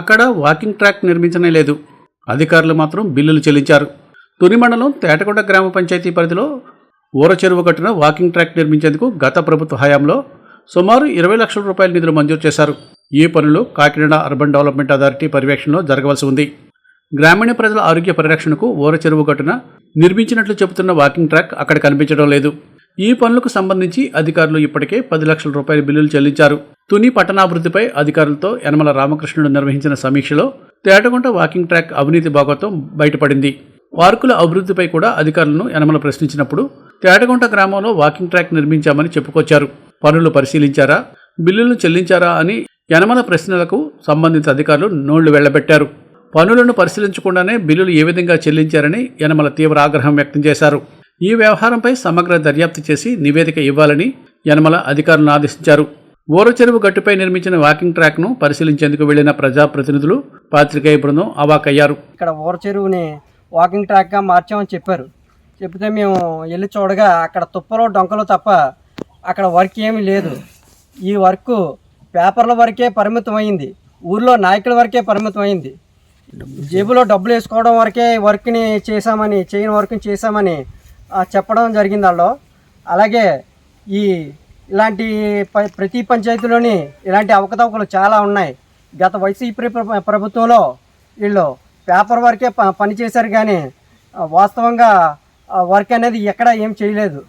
అక్కడ walking track నిర్మించనే లేదు. అధికారులు మాత్రం బిల్లులు చెల్లించారు. తుని మండలం తేటకొండ గ్రామ పంచాయతీ పరిధిలో ఊర చెరువు కట్టున వాకింగ్ ట్రాక్ నిర్మించేందుకు గత ప్రభుత్వ హయాంలో సుమారు ఇరవై లక్షల రూపాయల నిధులు మంజూరు చేశారు. ఈ పనులు కాకినాడ అర్బన్ డెవలప్మెంట్ అథారిటీ పర్యవేక్షణలో జరగవలసి ఉంది. గ్రామీణ ప్రజల ఆరోగ్య పరిరక్షణకు ఊర చెరువు కట్టున నిర్మించినట్లు చెబుతున్న వాకింగ్ ట్రాక్ అక్కడ కనిపించడం లేదు. ఈ పనులకు సంబంధించి అధికారులు ఇప్పటికే పది లక్షల రూపాయల బిల్లులు చెల్లించారు. తుని పట్టణాభివృద్ధిపై అధికారులతో యనమల రామకృష్ణుడు నిర్వహించిన సమీక్షలో తేటగుంట వాకింగ్ ట్రాక్ అవినీతి భాగవతం బయటపడింది. వార్కుల అభివృద్ధిపై కూడా అధికారులను యనమల ప్రశ్నించినప్పుడు తేటగుంట గ్రామంలో వాకింగ్ ట్రాక్ నిర్మించామని చెప్పుకొచ్చారు. పనులు పరిశీలించారా? బిల్లులను చెల్లించారా అని యనమల ప్రశ్నలకు సంబంధిత అధికారులు నోళ్ళు వెళ్ళబెట్టారు. పనులను పరిశీలించకుండానే బిల్లులు ఏ విధంగా చెల్లించారని యనమల తీవ్ర ఆగ్రహం వ్యక్తం చేశారు. ఈ వ్యవహారంపై సమగ్ర దర్యాప్తు చేసి నివేదిక ఇవ్వాలని యనమల అధికారులను ఆదేశించారు. ఊర చెరువు గట్టుపై నిర్మించిన వాకింగ్ ట్రాక్ను పరిశీలించేందుకు వెళ్ళిన ప్రజాప్రతినిధులు పాత్రికేయ బృందం అవాకయ్యారు. ఇక్కడ ఊర చెరువుని వాకింగ్ ట్రాక్గా మార్చామని చెప్పారు. చెప్తే మేము వెళ్ళి చూడగా అక్కడ తుప్పలు డొంకలు తప్ప అక్కడ వర్క్ ఏమీ లేదు. ఈ వర్క్ పేపర్ల వరకే పరిమితమైంది. ఊర్లో నాయకుల వరకే పరిమితమైంది. జేబులో డబ్బులు వేసుకోవడం వరకే వర్క్ని చేశామని చేయని వర్క్ని చేశామని చెప్పడం జరిగింది వాళ్ళు అలాగే ఈ ఇలాంటి ప- ప్రతి పంచాయతీలోని ఇలాంటి అవకతవకలు చాలా ఉన్నాయి. గత వైసీపీ ప్రభుత్వంలో వీళ్ళు పేపర్ వర్కే పనిచేశారు పని చేశారు కానీ వాస్తవంగా వర్క్ అనేది ఎక్కడ ఏం చేయలేదు.